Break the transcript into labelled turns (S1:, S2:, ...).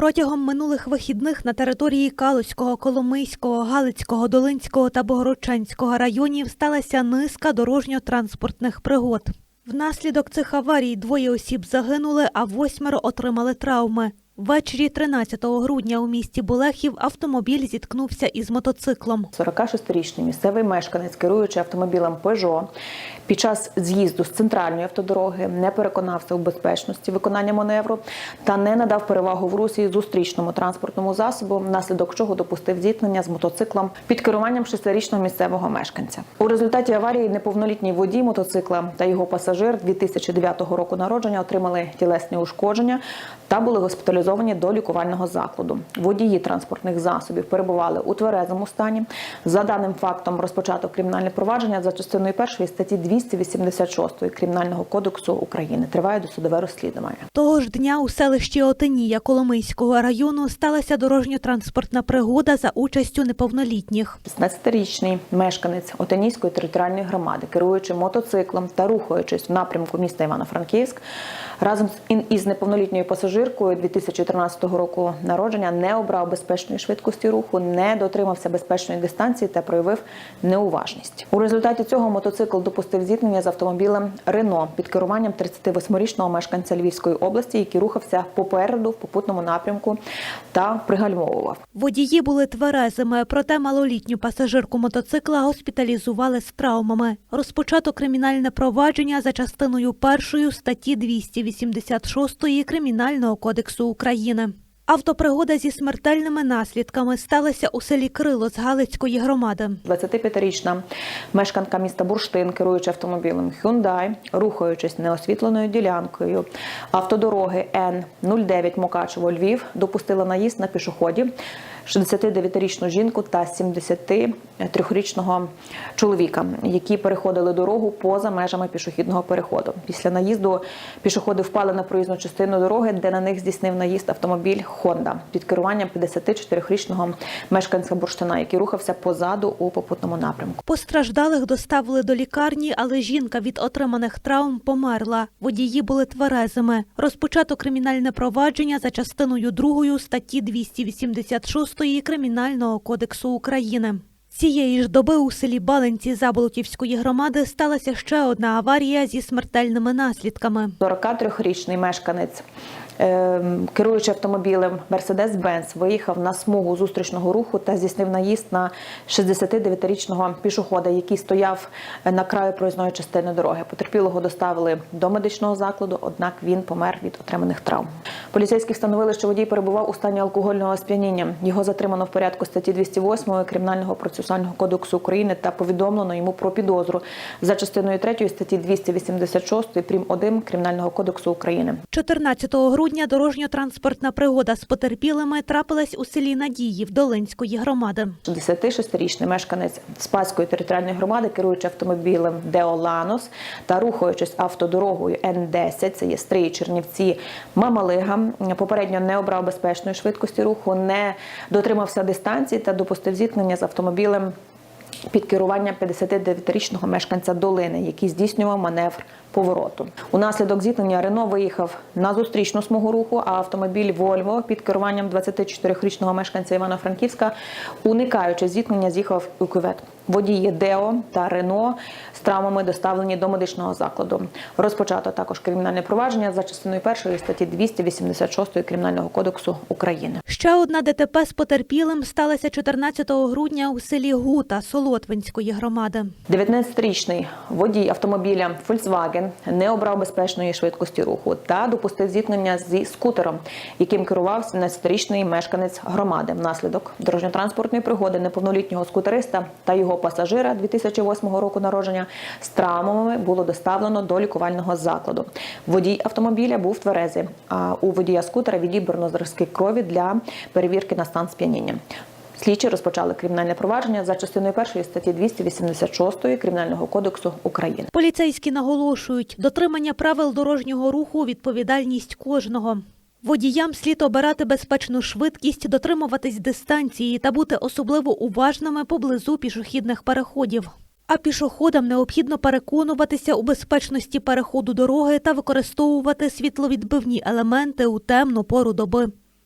S1: Протягом минулих вихідних на території Калуського, Коломийського, Галицького, Долинського та Богородчанського районів сталася низка дорожньо-транспортних пригод. Внаслідок цих аварій двоє осіб загинули, а восьмеро отримали травми. Ввечері 13 грудня у місті Болехів автомобіль зіткнувся із мотоциклом.
S2: 46-річний місцевий мешканець, керуючи автомобілем Peugeot, під час з'їзду з центральної автодороги не переконався у безпечності виконання маневру та не надав перевагу в русі зустрічному транспортному засобу, внаслідок чого допустив зіткнення з мотоциклом під керуванням шестирічного місцевого мешканця. У результаті аварії неповнолітній водій мотоцикла та його пасажир 2009 року народження отримали тілесні ушкодження та були госпіталізовані до лікувального закладу. Водії транспортних засобів перебували у тверезому стані. За даним фактом розпочато кримінальне провадження за частиною першої статті 286 Кримінального кодексу України. Триває досудове розслідування.
S1: Того ж дня у селищі Отинія Коломийського району сталася дорожньо-транспортна пригода за участю неповнолітніх.
S2: 16-річний мешканець Отинійської територіальної громади, керуючи мотоциклом та рухаючись в напрямку міста Івано-Франківськ, разом із неповнолітньою пасажиркою 2013 року народження не обрав безпечної швидкості руху, не дотримався безпечної дистанції та проявив неуважність. У результаті цього мотоцикл допустив зіткнення з автомобілем Рено під керуванням 38-річного мешканця Львівської області, який рухався попереду в попутному напрямку та пригальмовував.
S1: Водії були тверезими, проте малолітню пасажирку мотоцикла госпіталізували з травмами. Розпочато кримінальне провадження за частиною першої статті 286 Кримінального кодексу України. Автопригода зі смертельними наслідками сталася у селі Крило з Галицької громади.
S2: 25-річна мешканка міста Бурштин, керуючи автомобілем Hyundai, рухаючись неосвітленою ділянкою автодороги Н-09 Мукачево Львів, допустила наїзд на пішоходів 69-річну жінку та 73-річного чоловіка, які переходили дорогу поза межами пішохідного переходу. Після наїзду пішоходи впали на проїзну частину дороги, де на них здійснив наїзд автомобіль Honda під керуванням 54-річного мешканця Бурштина, який рухався позаду у попутному напрямку.
S1: Постраждалих доставили до лікарні, але жінка від отриманих травм померла. Водії були тверезими. Розпочато кримінальне провадження за частиною 2 статті 286 Кримінального кодексу України. Цієї ж доби у селі Баленці Заболотівської громади сталася ще одна аварія зі смертельними наслідками.
S2: 43-річний мешканець, ем, керуючи автомобілем Mercedes-Benz, виїхав на смугу зустрічного руху та здійснив наїзд на 69-річного пішохода, який стояв е, на краю проїзної частини дороги. Потерпілого доставили до медичного закладу, однак він помер від отриманих травм. Поліцейські встановили, що водій перебував у стані алкогольного сп'яніння. Його затримано в порядку статті 208 Кримінального процесуального кодексу України та повідомлено йому про підозру за частиною 3 статті 286 прим. 1 Кримінального кодексу України.
S1: 14 грудня дорожньо-транспортна пригода з потерпілими трапилась у селі Надіїв Долинської громади.
S2: 66-річний мешканець Спаської територіальної громади, керуючи автомобілем Деоланос та рухаючись автодорогою Н-10, це є Стрий, Чернівці, Мамалига, попередньо не обрав безпечної швидкості руху, не дотримався дистанції та допустив зіткнення з автомобілем під керуванням 59-річного мешканця Долини, який здійснював маневр повороту. Унаслідок зіткнення Рено виїхав на зустрічну смугу руху, а автомобіль Вольво під керуванням 24-річного мешканця Івано-Франківська, уникаючи зіткнення, з'їхав у кювет. Водії Део та Рено з травмами доставлені до медичного закладу. Розпочато також кримінальне провадження за частиною першої статті 286 Кримінального кодексу України.
S1: Ще одна ДТП з потерпілим сталася 14 грудня у селі Гута Солотвинської громади.
S2: 19-річний водій автомобіля Volkswagen не обрав безпечної швидкості руху та допустив зіткнення зі скутером, яким керував 17-річний мешканець громади. Внаслідок дорожньо-транспортної пригоди неповнолітнього скутериста та його пасажира 2008 року народження з травмами було доставлено до лікувального закладу. Водій автомобіля був тверезий, а у водія скутера відібрано зразки крові для перевірки на стан сп'яніння. Слідчі розпочали кримінальне провадження за частиною першої статті 286 Кримінального кодексу України.
S1: Поліцейські наголошують, дотримання правил дорожнього руху – відповідальність кожного. Водіям слід обирати безпечну швидкість, дотримуватись дистанції та бути особливо уважними поблизу пішохідних переходів. А пішоходам необхідно переконуватися у безпечності переходу дороги та використовувати світловідбивні елементи у темну пору доби.